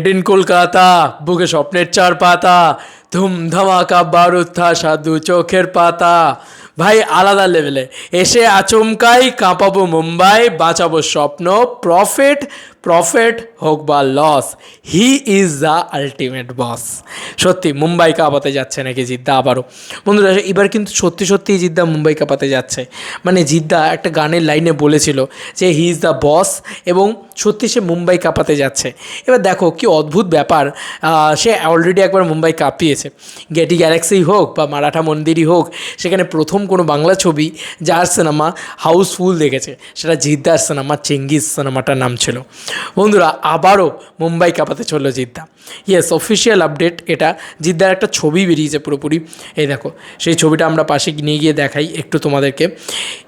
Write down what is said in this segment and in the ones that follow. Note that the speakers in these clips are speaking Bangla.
ইন কলকাতা বুকে স্বপ্নের চার পাতা ধুম ধামাকা বারুদ সাধু চোখের পাতা। ভাই, আলাদা লেভেলে এসে আচমকাই কাঁপাবো মুম্বাই, বাঁচাবো স্বপ্ন প্রফিট প্রফিট হোক বা loss he is the ultimate boss সত্যি, মুম্বাই কাঁপাতে যাচ্ছে নাকি জিদ্দা আবারও? বন্ধুরা, এবার কিন্তু সত্যি সত্যিই জিদ্দা মুম্বাই কাঁপাতে যাচ্ছে। মানে জিদ্দা একটা গানের লাইনে বলেছিল যে হি ইজ দ্য বস এবং সত্যি সে মুম্বাই কাঁপাতে যাচ্ছে। এবার দেখো কি অদ্ভুত ব্যাপার সে অলরেডি একবার মুম্বাই কাঁপিয়েছে। গেটি গ্যালাক্সি হোক বা মারাঠা মন্দিরই হোক, সেখানে প্রথম কোনো বাংলা ছবি যার সিনেমা হাউসফুল দেখেছে। সেটা জিদ্দার সিনেমা চেঙ্গিস সিনেমাটার নাম ছিল। বন্ধুরা, আবারও মুম্বাই কাঁপাতে চলল জিদ্দা। ইয়েস অফিসিয়াল আপডেট এটা। জিদ্দার একটা ছবি বেরিয়েছে পুরোপুরি। এই দেখো, সেই ছবিটা আমরা পাশে নিয়ে গিয়ে দেখাই একটু তোমাদেরকে।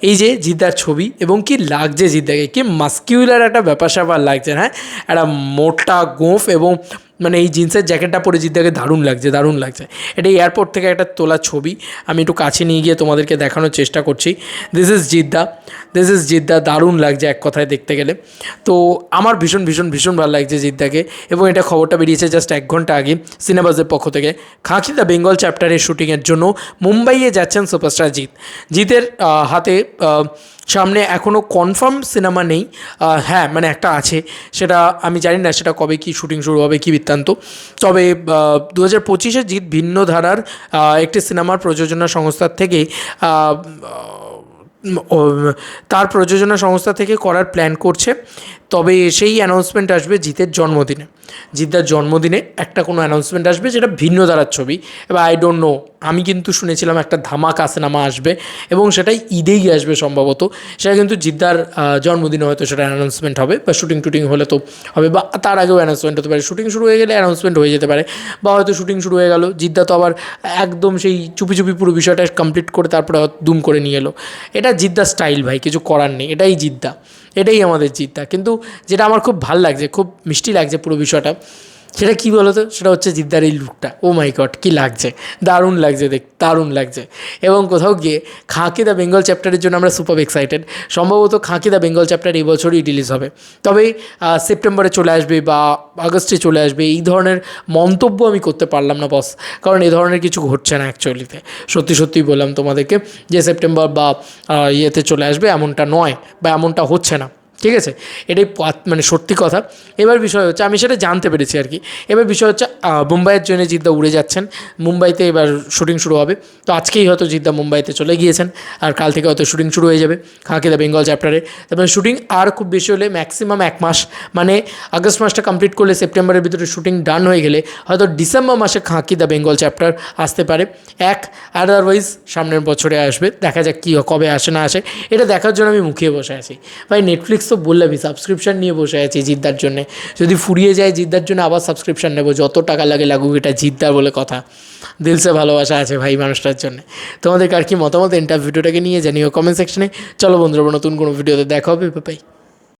এই যে জিদ্দার ছবি এবং কি লাগছে জিদ্দাকে, কি মাস্কিউলার একটা ব্যাপার স্যাপার লাগছে হ্যাঁ? একটা মোটা গোঁফ এবং মানে এই জিন্সের জ্যাকেটটা পরে জিদ্দাকে দারুণ লাগছে দারুণ লাগছে। এটা এয়ারপোর্ট থেকে একটা তোলা ছবি, আমি একটু কাছে নিয়ে গিয়ে তোমাদেরকে দেখানোর চেষ্টা করছি। This is Jeddah this is Jeddah, দারুণ লাগছে এক কথায় দেখতে গেলে। তো আমার ভীষণ ভীষণ ভীষণ ভালো লাগছে জিদ্দাকে, এবং এটা খবরটা বেরিয়েছে জাস্ট এক ঘণ্টা আগে সিনেমাজের পক্ষ থেকে। খাঁকি দ্য বেঙ্গল চ্যাপ্টারের শুটিংয়ের জন্য মুম্বাইয়ে যাচ্ছেন সুপারস্টার জিৎ। জিতের হাতে সামনে এখনও কনফার্ম সিনেমা নেই। হ্যাঁ মানে একটা আছে। সেটা আমি জানি না সেটা কবে কি শুটিং শুরু হবে, কি বৃত্তান্ত। তবে দু হাজার পঁচিশে জিৎ ভিন্ন ধারার একটি সিনেমার প্রযোজনা সংস্থার থেকে তার প্রযোজনা সংস্থা থেকে করার প্ল্যান করছে। তবে সেই অ্যানাউন্সমেন্ট আসবে জিতের জন্মদিনে। জিদ্দার জন্মদিনে একটা কোনো অ্যানাউন্সমেন্ট আসবে যেটা ভিন্ন ধারার ছবি। এবার আই ডোন্ট নো আমি কিন্তু শুনেছিলাম একটা ধামাকা সিনেমা আসবে এবং সেটাই ঈদেই আসবে সম্ভবত। সেটা কিন্তু জিদ্দার জন্মদিনে হয়তো সেটা অ্যানাউন্সমেন্ট হবে বা শুটিং টুটিং হলে তো হবে বা তার আগেও অ্যানাউন্সমেন্ট হতে পারে। শুটিং শুরু হয়ে গেলে অ্যানাউন্সমেন্ট হয়ে যেতে পারে বা হয়তো শুটিং শুরু হয়ে গেল, জিদ্দা তো আবার একদম সেই চুপি চুপি পুরো বিষয়টা কমপ্লিট করে তারপরে দুম করে নিয়ে এলো। এটা জিদ্দা স্টাইল ভাই, কিছু করার নেই, এটাই জিদ্দা, এটাই আমাদের জিদ্দা। কিন্তু যেটা আমার খুব ভালো লাগছে, খুব মিষ্টি লাগছে পুরো বিষয়টা সেটা কী বলতো? সেটা হচ্ছে জিদ্দার এই লুকটা ও মাই গড কী লাগছে? দারুণ লাগছে দেখ, দারুণ লাগছে। এবং কোথাও গিয়ে খাঁকি দ্য বেঙ্গল চ্যাপ্টারের জন্য আমরা সুপার এক্সাইটেড সম্ভবত খাঁকি দ্য বেঙ্গল চ্যাপ্টার এই বছরই রিলিজ হবে। তবে সেপ্টেম্বরে চলে আসবে বা আগস্টে চলে আসবে, এই ধরনের মন্তব্য আমি করতে পারলাম না বস কারণ এই ধরনের কিছু ঘটছে না অ্যাকচুয়ালিতে সত্যি সত্যিই বললাম তোমাদেরকে যে সেপ্টেম্বর বা ইয়েতে চলে আসবে, এমনটা নয় বা এমনটা হচ্ছে না। ঠিক আছে? এটাই মানে সত্যি কথা। এবার বিষয় হচ্ছে, আমি সেটা জানতে পেরেছি আর কি। এবার বিষয় হচ্ছে মুম্বাইয়ের জন্য জিদ্দা উড়ে যাচ্ছেন। মুম্বাইতে এবার শুটিং শুরু হবে। তো আজকেই হয়তো জিদ্দা মুম্বাইতে চলে গিয়েছেন। আর কাল থেকে হয়তো শুটিং শুরু হয়ে যাবে খাঁকি দ্য বেঙ্গল চ্যাপ্টারে। তারপরে শুটিং আর খুব বেশি হলে ম্যাক্সিমাম এক মাস। মানে আগস্ট মাসটা কমপ্লিট করলে সেপ্টেম্বরের ভিতরে শুটিং ডান হয়ে গেলে হয়তো ডিসেম্বর মাসে খাঁকি দ্য বেঙ্গল চ্যাপ্টার আসতে পারে। এক আদারওয়াইজ সামনের বছরে আসবে। দেখা যাক কী কবে আসে না আসে। এটা দেখার জন্য আমি মুখিয়ে বসে আছি। ভাই নেটফ্লিক্স তো বললামই সাবস্ক্রিপশান নিয়ে বসে আছি জিদ্দার জন্যে। যদি ফুরিয়ে যায় জিদ্দার জন্য আবার সাবস্ক্রিপশান নেব। যত টাকা লাগে লাগুক, এটা জিদ্দার বলে কথা। দিলসে ভালোবাসা আছে ভাই মানুষটার জন্য। তোমাদের কার কি মতামত? ইন্টার ভিডিওটাকে নিয়ে জানিও কমেন্ট সেকশনে চলো বন্ধুরা, নতুন কোনো ভিডিওতে দেখা হবে বাই